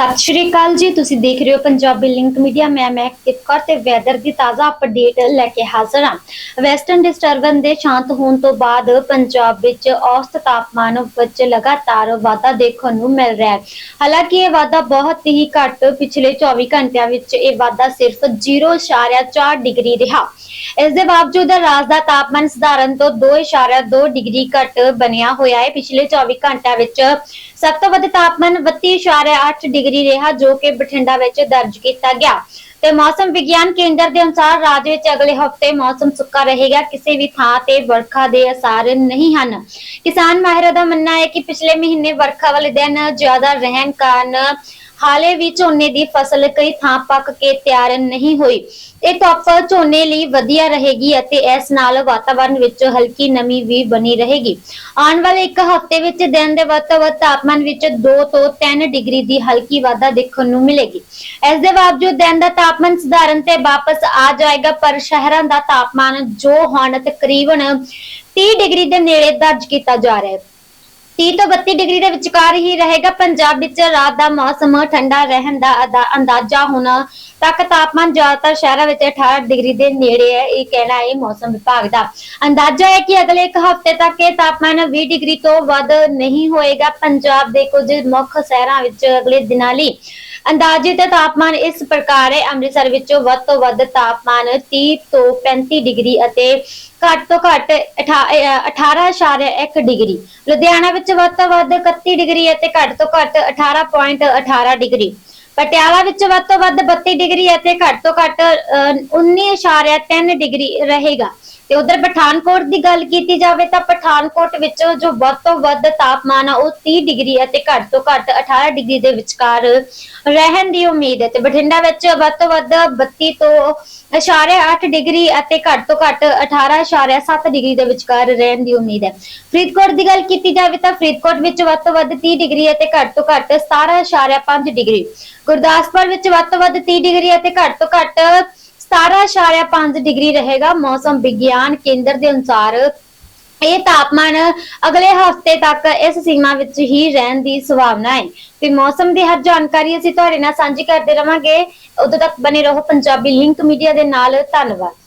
ਸਤਿ ਸ਼੍ਰੀ ਅਕਾਲ ਜੀ, ਤੁਸੀਂ ਦੇਖ ਰਹੇ ਹੋ ਪੰਜਾਬੀ ਲਿੰਕ ਮੀਡੀਆ ਮੈਂ ਮੈਂ ਕਿਤਕਰ ਤੇ ਵੈਦਰ ਦੀ ਤਾਜ਼ਾ ਅਪਡੇਟ ਲੈ ਕੇ ਹਾਜ਼ਰ ਹਾਂ। ਵੈਸਟਰਨ ਡਿਸਟਰਬੈਂਸ ਦੇ ਸ਼ਾਂਤ ਹੋਣ ਤੋਂ ਬਾਅਦ ਪੰਜਾਬ ਵਿੱਚ ਔਸਤ ਤਾਪਮਾਨ ਵਿੱਚ ਲਗਾਤਾਰ ਵਾਧਾ ਦੇਖਣ ਨੂੰ ਮਿਲ ਰਿਹਾ ਹੈ। ਹਾਲਾਂਕਿ ਇਹ ਵਾਧਾ ਬਹੁਤ ਹੀ ਘੱਟ ਪਿਛਲੇ 24 ਘੰਟਿਆਂ ਵਿੱਚ ਇਹ ਵਾਧਾ ਸਿਰਫ 0.4 ਡਿਗਰੀ ਰਿਹਾ। ਇਸ ਦੇ ਬਾਵਜੂਦ ਰਾਜ ਦਾ ਤਾਪਮਾਨ ਸਧਾਰਨ ਤੋਂ 2.2 ਡਿਗਰੀ ਘੱਟ ਬਣਿਆ ਹੋਇਆ ਹੈ। ਪਿਛਲੇ 24 ਘੰਟਿਆਂ ਵਿੱਚ ਸਭ ਤੋਂ ਵੱਧ ਤਾਪਮਾਨ 32.8 ਡਿਗਰੀ ਰਿਹਾ, ਜੋ ਕਿ ਬਠਿੰਡਾ ਵਿੱਚ ਦਰਜ ਕੀਤਾ ਗਿਆ। ਤੇ ਮੌਸਮ ਵਿਗਿਆਨ ਕੇਂਦਰ ਦੇ ਅਨੁਸਾਰ ਰਾਜ ਵਿੱਚ ਅਗਲੇ ਹਫ਼ਤੇ ਮੌਸਮ ਸੁੱਕਾ ਰਹੇਗਾ। ਕਿਸੇ ਵੀ ਥਾਂ ਤੇ ਵਰਖਾ ਦੇ ਅਸਾਰ ਨਹੀਂ ਹਨ। ਕਿਸਾਨ ਮਾਹਿਰਾਂ ਦਾ ਮੰਨਣਾ ਹੈ ਕਿ ਪਿਛਲੇ ਮਹੀਨੇ ਵਰਖਾ ਵਾਲੇ ਦਿਨ ਜ਼ਿਆਦਾ ਰਹਿਣ ਕਾਰਨ ਹਾਲੇ ਵੀ ਝੋਨੇ ਦੀ ਫਸਲ ਕਈ ਥਾਂ ਪੱਕ ਕੇ ਤਿਆਰ ਨਹੀਂ ਹੋਈ। ਇਹ ਧੁੱਪ ਝੋਨੇ ਲਈ ਵਧੀਆ ਰਹੇਗੀ ਅਤੇ ਇਸ ਨਾਲ ਵਾਤਾਵਰਣ ਵਿੱਚ ਹਲਕੀ ਨਮੀ ਵੀ ਬਣੀ ਰਹੇਗੀ। ਆਉਣ ਵਾਲੇ ਇੱਕ ਹਫ਼ਤੇ ਵਿੱਚ ਦਿਨ ਦੇ ਵੱਧ ਤੋਂ ਵੱਧ ਤਾਪਮਾਨ ਵਿੱਚ 2 ਤੋਂ 3 ਡਿਗਰੀ ਦੀ ਹਲਕੀ ਵਾਧਾ ਦੇਖਣ ਨੂੰ ਮਿਲੇਗੀ। ਇਸ ਦੇ ਬਾਵਜੂਦ ਦਿਨ ਦਾ ਤਾਪਮਾਨ ਸਧਾਰਨ ਤੇ ਵਾਪਸ ਆ ਜਾਏਗਾ, ਪਰ ਸ਼ਹਿਰਾਂ ਦਾ ਤਾਪਮਾਨ ਜੋ ਹੁਣ ਤਕਰੀਬਨ 30 ਡਿਗਰੀ ਦੇ ਨੇੜੇ ਦਰਜ ਕੀਤਾ ਜਾ ਰਿਹਾ ਹੈ। 30 ਤੋਂ 32 ਡਿਗਰੀ ਦੇ ਵਿਚਕਾਰ ਹੀ ਰਹੇਗਾ ਪੰਜਾਬ ਵਿੱਚ ਰਾਤ ਦਾ ਮੌਸਮ, ਠੰਡਾ ਰਹਿਣ ਦਾ ਅੰਦਾਜ਼ਾ। ਹੁਣ ਤੱਕ ਤਾਪਮਾਨ ਜ਼ਿਆਦਾਤਰ ਸ਼ਹਿਰਾਂ ਵਿੱਚ 18 ਡਿਗਰੀ ਦੇ ਨੇੜੇ ਹੈ, ਇਹ ਕਹਿਣਾ ਹੈ ਮੌਸਮ ਵਿਭਾਗ ਦਾ। ਅੰਦਾਜ਼ਾ ਹੈ ਕਿ ਅਗਲੇ ਇੱਕ ਹਫ਼ਤੇ ਤੱਕ ਇਹ ਤਾਪਮਾਨ 20 ਡਿਗਰੀ ਤੋਂ ਵੱਧ ਨਹੀਂ ਹੋਏਗਾ। ਪੰਜਾਬ ਦੇ ਕੁਝ ਮੁੱਖ ਸ਼ਹਿਰਾਂ ਵਿੱਚ ਅਗਲੇ ਦਿਨਾਂ ਲਈ ਅੰਦਾਜ਼ਿਤ ਤਾਪਮਾਨ ਇਸ ਪ੍ਰਕਾਰ ਹੈ ਅੰਮ੍ਰਿਤਸਰ ਵਿੱਚ ਵੱਧ ਤੋਂ ਵੱਧ ਤਾਪਮਾਨ 30 ਤੋਂ 35 ਡਿਗਰੀ ਅਤੇ ਘੱਟ ਤੋਂ ਘੱਟ 18.1 ਡਿਗਰੀ। ਲੁਧਿਆਣਾ ਵਿੱਚ ਵੱਧ ਤੋਂ ਵੱਧ 31 ਡਿਗਰੀ ਅਤੇ ਘੱਟ ਤੋਂ ਘੱਟ 18.18 ਡਿਗਰੀ। ਪਟਿਆਲਾ ਵਿੱਚ ਵੱਧ ਤੋਂ ਵੱਧ 32 ਡਿਗਰੀ ਅਤੇ ਘੱਟ ਤੋਂ ਘੱਟ ਅਹ, 19.3 ਡਿਗਰੀ ਰਹੇਗਾ। ਤੇ ਉਧਰ ਪਠਾਨਕੋਟ ਦੀ ਗੱਲ ਕੀਤੀ ਜਾਵੇ ਤਾਂ ਪਠਾਨਕੋਟ ਵਿੱਚ ਜੋ ਵੱਧ ਤੋਂ ਵੱਧ ਤਾਪਮਾਨ ਆ, ਉਹ 30 ਡਿਗਰੀ ਅਤੇ ਘੱਟ ਤੋਂ ਘੱਟ 18 ਡਿਗਰੀ ਦੇ ਵਿਚਕਾਰ ਰਹਿਣ ਦੀ ਉਮੀਦ ਹੈ ਤੇ ਬਠਿੰਡਾ ਵਿੱਚ ਵੱਧ ਤੋਂ ਵੱਧ 32 ਤੋਂ ਇਸ਼ਾਰੇ 8 ਡਿਗਰੀ ਅਤੇ ਘੱਟ ਤੋਂ ਘੱਟ 18.7 ਡਿਗਰੀ ਦੇ ਵਿਚਕਾਰ ਰਹਿਣ ਦੀ ਉਮੀਦ ਹੈ। ਫਰੀਦਕੋਟ ਦੀ ਗੱਲ ਕੀਤੀ ਜਾਵੇ ਤਾਂ ਫਰੀਦਕੋਟ ਵਿੱਚ ਵੱਧ ਤੋਂ ਵੱਧ 30 ਡਿਗਰੀ ਅਤੇ ਘੱਟ ਤੋਂ ਘੱਟ 17.5 ਡਿਗਰੀ। ਗੁਰਦਾਸਪੁਰ ਵਿੱਚ ਵੱਧ ਤੋਂ ਵੱਧ 30 ਡਿਗਰੀ ਅਤੇ ਘੱਟ ਤੋਂ ਘੱਟ 17.5 ਡਿਗਰੀ ਰਹੇਗਾ। ਮੌਸਮ ਵਿਗਿਆਨ ਕੇਂਦਰ ਦੇ ਅਨੁਸਾਰ ਇਹ ਤਾਪਮਾਨ ਅਗਲੇ ਹਫ਼ਤੇ ਤੱਕ ਇਸ ਸੀਮਾ ਵਿੱਚ ਹੀ ਰਹਿਣ ਦੀ ਸੰਭਾਵਨਾ ਹੈ। ਤੇ ਮੌਸਮ ਦੀ ਹਰ ਜਾਣਕਾਰੀ ਅਸੀਂ ਤੁਹਾਡੇ ਨਾਲ ਸਾਂਝੀ ਕਰਦੇ ਰਵਾਂਗੇ। ਉਦੋਂ ਤੱਕ ਬਨੇ ਰਹੋ ਪੰਜਾਬੀ ਲਿੰਕ ਮੀਡੀਆ ਦੇ ਨਾਲ। ਧੰਨਵਾਦ।